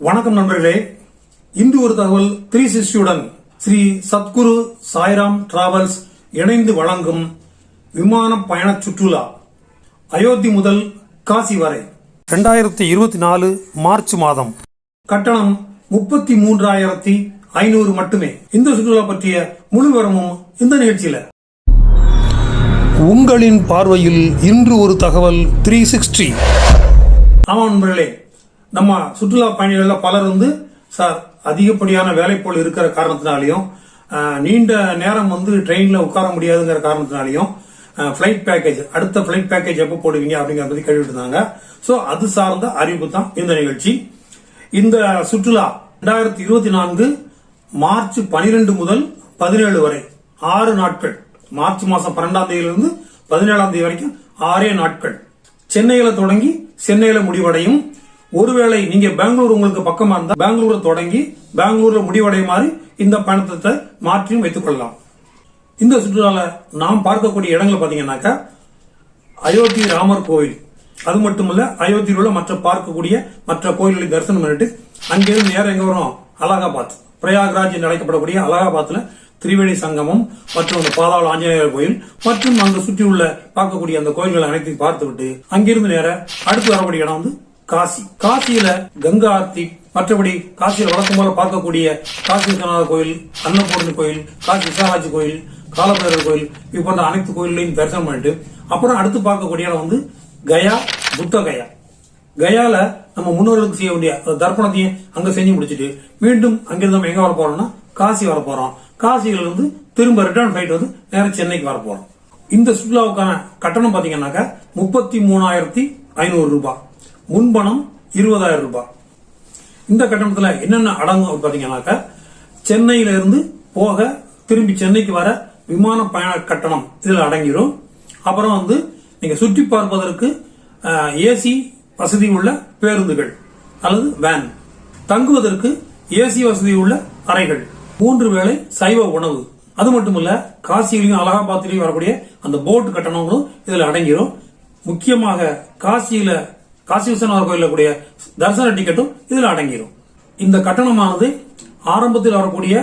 வணக்கம் நண்பர்களே. இன்று ஒரு தகவல் த்ரீ சிக்ஸ்டியுடன் ஸ்ரீ சத்குரு சாய்ராம் டிராவல்ஸ் இணைந்து வழங்கும் விமான பயண சுற்றுலா அயோத்தி முதல் காசி வரை. ரெண்டாயிரத்தி இருபத்தி நாலு மார்ச் மாதம். கட்டணம் முப்பத்தி மூன்றாயிரத்தி ஐநூறு மட்டுமே. இந்த சுற்றுலா பற்றிய முழு விவரமும் இந்த நிகழ்ச்சியில. உங்களின் பார்வையில் இன்று ஒரு தகவல் த்ரீ சிக்ஸ்டி. ஆமாம் நண்பர்களே. நம்ம சுற்றுலா பயணிகளில் பலர் வந்து சார் அதிகப்படியான வேலைப்போல் இருக்கிற காரணத்தினாலையும் நீண்ட நேரம் வந்து ட்ரெயின்ல உட்கார முடியாதுங்கிற காரணத்தினாலையும் ஃபிளைட் பேக்கேஜ் அடுத்த ஃபிளைட் பேக்கேஜ் எப்போ போடுவீங்க? அப்படிங்கிற பத்தி கேட்டுட்டு ஸோ அது சார்ந்த அறிவிப்பு தான் இந்த நிகழ்ச்சி. இந்த சுற்றுலா ரெண்டாயிரத்தி இருபத்தி நான்கு மார்ச் பனிரெண்டு முதல் பதினேழு வரை ஆறு நாட்கள். மார்ச் மாசம் பன்னெண்டாம் தேதியிலிருந்து பதினேழாம் தேதி வரைக்கும் ஆறே நாட்கள். சென்னையில தொடங்கி சென்னையில முடிவடையும். ஒருவேளை நீங்க பெங்களூர் உங்களுக்கு பக்கமா இருந்தா பெங்களூரை தொடங்கி பெங்களூர்ல முடிவடைய மாதிரி இந்த பயணத்தை மாற்றியும் வைத்துக் கொள்ளலாம். இந்த சுற்றுலால நாம் பார்க்கக்கூடிய இடங்கள் பாத்தீங்கன்னாக்கா அயோத்தி ராமர் கோவில் அது மட்டுமல்ல அயோத்தியில் உள்ள மற்ற பார்க்கக்கூடிய மற்ற கோயில்களை தரிசனம் பண்ணிட்டு அங்கிருந்து நேரம் எங்க வரும் அலகாபாத். பிரயாக்ராஜ் என்று அழைக்கப்படக்கூடிய அலகாபாத்ல திரிவேணி சங்கமம் மற்றும் அந்த பாதாள ஆஞ்சநேயர் கோயில் மற்றும் அங்கு சுற்றியுள்ள பார்க்கக்கூடிய அந்த கோயில்கள் அனைத்தையும் பார்த்துவிட்டு அங்கிருந்து நேர அடுத்து வரக்கூடிய இடம் வந்து காசி. காசியில கங்கா ஆர்த்தி மற்றபடி காசியில் வழக்கம் போல பார்க்கக்கூடிய காசி விஸ்வநாதர் கோயில் அன்னபூர்ணி கோயில் காசி விசாலாஜி கோயில் காலபைரவர் கோயில் இது போன்ற அனைத்து கோயில்களையும் தரிசனம் பண்ணிட்டு அப்புறம் அடுத்து பார்க்கக்கூடிய இடம் வந்து கயா புத்த கயா. கயால நம்ம முன்னோர்களுக்கு செய்ய வேண்டிய அந்த தர்ப்பணத்தையும் அங்க செஞ்சு முடிச்சிட்டு மீண்டும் அங்கிருந்து நம்ம எங்க வர போறோம்னா காசி வர போறோம் காசியில இருந்து திரும்ப ரிட்டர்ன் ஃபிளைட் வந்து நேரம் சென்னைக்கு வர போறோம் இந்த சுற்றுலாவுக்கான கட்டணம் பாத்தீங்கன்னாக்கா முப்பத்தி மூணாயிரத்தி ஐநூறு ரூபாய். முன்பணம் இருபதாயிரம் ரூபாய். இந்த கட்டணத்தில் என்னென்ன அடங்கும் பார்த்தீங்கன்னாக்கா பாத்தீங்கன்னாக்கா சென்னையில இருந்து போக திரும்பி சென்னைக்கு வர விமான பயண கட்டணம் இதில் அடங்கிடும். அப்புறம் வந்து நீங்கள் சுற்றி பார்ப்பதற்கு ஏசி வசதி உள்ள பேருந்துகள் அல்லது வேன் தங்குவதற்கு ஏசி வசதி உள்ள அறைகள். மூன்று வேளை சைவ உணவு. அது மட்டுமல்ல காசியிலையும் அலகாபாத்திலையும் வரக்கூடிய அந்த போட்டு கட்டணங்களும் இதில் அடங்கிடும் முக்கியமாக காசியில காசி விஸ்வநாதர் கோயிலில் கூடிய தரிசன டிக்கெட்டும் இதில் அடங்கிரும் இந்த கட்டணமானது ஆரம்பத்தில் வரக்கூடிய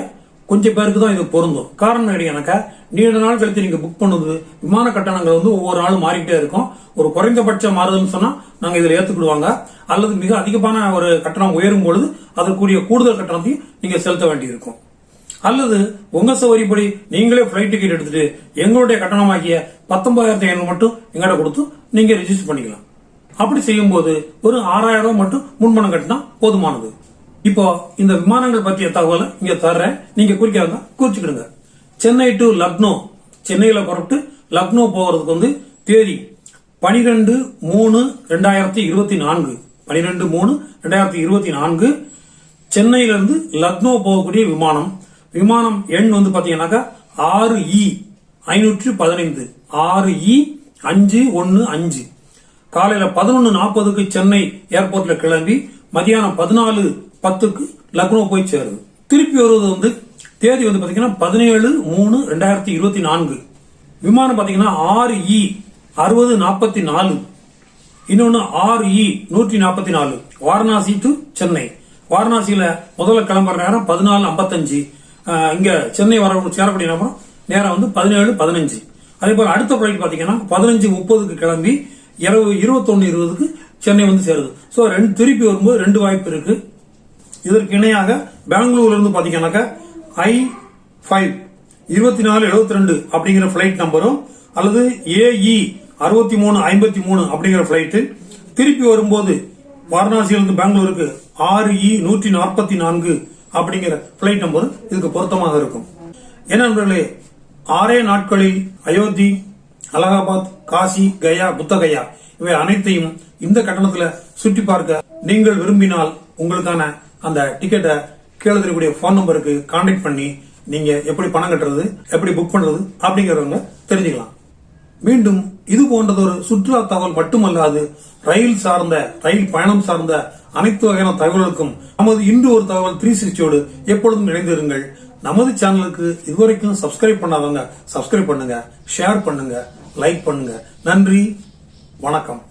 கொஞ்சம் பேருக்கு தான் இது பொருந்தும். காரணம் என்னக்கா நீண்ட நாள் கழித்து நீங்க புக் பண்ணுது விமான கட்டணங்கள் வந்து ஒவ்வொரு நாளும் மாறிக்கிட்டே இருக்கும். ஒரு குறைந்தபட்ச மாறுதுன்னு சொன்னா நாங்க இதுல ஏத்துக்கிடுவாங்க. அல்லது மிக அதிகமான ஒரு கட்டணம் உயரும் பொழுது அதற்குரிய கூடுதல் கட்டணத்தையும் நீங்க செலுத்த வேண்டியிருக்கும். அல்லது உங்க சௌகரியப்படி நீங்களே பிளைட் டிக்கெட் எடுத்துட்டு எங்களுடைய கட்டணமாகிய பத்தொன்பதாயிரத்தி ஐநூறு மட்டும் எங்கிட்ட கொடுத்து நீங்க ரிஜிஸ்டர் பண்ணிக்கலாம். அப்படி செய்யும்போது ஒரு ஆறாயிரம் ரூபாய் மட்டும் முன்பணம் கட்டினா போதுமானது. இப்போ இந்த விமானங்கள் பற்றிய தகவலை இங்க தர்றேன். நீங்க குறிக்காத குறிச்சுக்கிடுங்க. சென்னை டு லக்னோ சென்னையில புறப்பட்டு லக்னோ போகிறதுக்கு வந்து தேதி பனிரெண்டு மூணு ரெண்டாயிரத்தி இருபத்தி நான்கு. பனிரெண்டு மூணு ரெண்டாயிரத்தி இருபத்தி நான்கு. சென்னையிலிருந்து லக்னோ போகக்கூடிய விமானம். விமானம் எண் வந்து பாத்தீங்கன்னாக்கா ஆறு இ ஐநூற்று பதினைந்து. ஆறு இ அஞ்சு ஒன்று அஞ்சு. காலையில பதினொன்னு நாற்பதுக்கு சென்னை ஏர்போர்ட்ல கிளம்பி மதியானம் பதினாலு பத்துக்கு லக்னோ போய் சேருது. திருப்பி வருவது வந்து தேதி வந்து பாத்தீங்கன்னா பதினேழு மூணு ரெண்டாயிரத்தி இருபத்தி நான்கு. விமானம் பாத்தீங்கன்னா ஆறு இ அறுபது நாற்பத்தி நாலு. இன்னொன்னு ஆறு இ நூற்றி நாற்பத்தி நாலு. வாரணாசி டு சென்னை. வாரணாசியில முதல்ல கிளம்புற நேரம் பதினாலு ஐம்பத்தஞ்சு. இங்க சென்னை வர சேரக்கூடிய நேரம் நேரம் வந்து பதினேழு பதினஞ்சு. அதே போல அடுத்த பிளைட் பாத்தீங்கன்னா பதினஞ்சு முப்பதுக்கு கிளம்பி இரவு இருபத்தொன்னு இருபதுக்கு சென்னை வந்து சேருது. ஸோ ரெண்டு திருப்பி வரும்போது ரெண்டு வாய்ப்பு இருக்கு. இதற்கு இணையாக பெங்களூர்ல இருந்து பாத்தீங்கன்னாக்கா ஐ ஃபைவ் இருபத்தி நாலு எழுபத்தி ரெண்டு அப்படிங்கிற பிளைட் நம்பரும் அல்லது ஏஇ அறுபத்தி மூணு ஐம்பத்தி மூணு அப்படிங்கிற பிளைட் திருப்பி வரும்போது வாரணாசியிலிருந்து பெங்களூருக்கு ஆறு இ நூற்றி நாற்பத்தி நான்கு அப்படிங்கிற பிளைட் நம்பர் இதுக்கு பொருத்தமாக இருக்கும். என்ன நண்பர்களே ஆறே நாட்களில் அயோத்தி அலகாபாத் காசி கயா புத்தகயா இவை அனைத்தையும் இந்த கட்டணத்துல சுற்றி பார்க்க நீங்கள் விரும்பினால் உங்களுக்கான அந்த டிக்கெட்டை கீழே தெரியக்கூடிய போன் நம்பருக்கு கான்டாக்ட் பண்ணி நீங்க எப்படி பணம் கட்டுறது எப்படி புக் பண்றது அப்படிங்கறவங்க தெரிஞ்சுக்கலாம். மீண்டும் இது போன்றதொரு சுற்றுலா தகவல் மட்டுமல்லாது ரயில் சார்ந்த ரயில் பயணம் சார்ந்த அனைத்து வகையான தகவல்களுக்கும் நமது இன்று ஒரு தகவல் த்ரீ சிக்ஸ்டியோடு எப்பொழுதும் இணைந்திருங்கள். நமது சேனலுக்கு இதுவரைக்கும் சப்ஸ்கிரைப் பண்ணாதவங்க சப்ஸ்கிரைப் பண்ணுங்க ஷேர் பண்ணுங்க லைக் பண்ணுங்க. நன்றி வணக்கம்.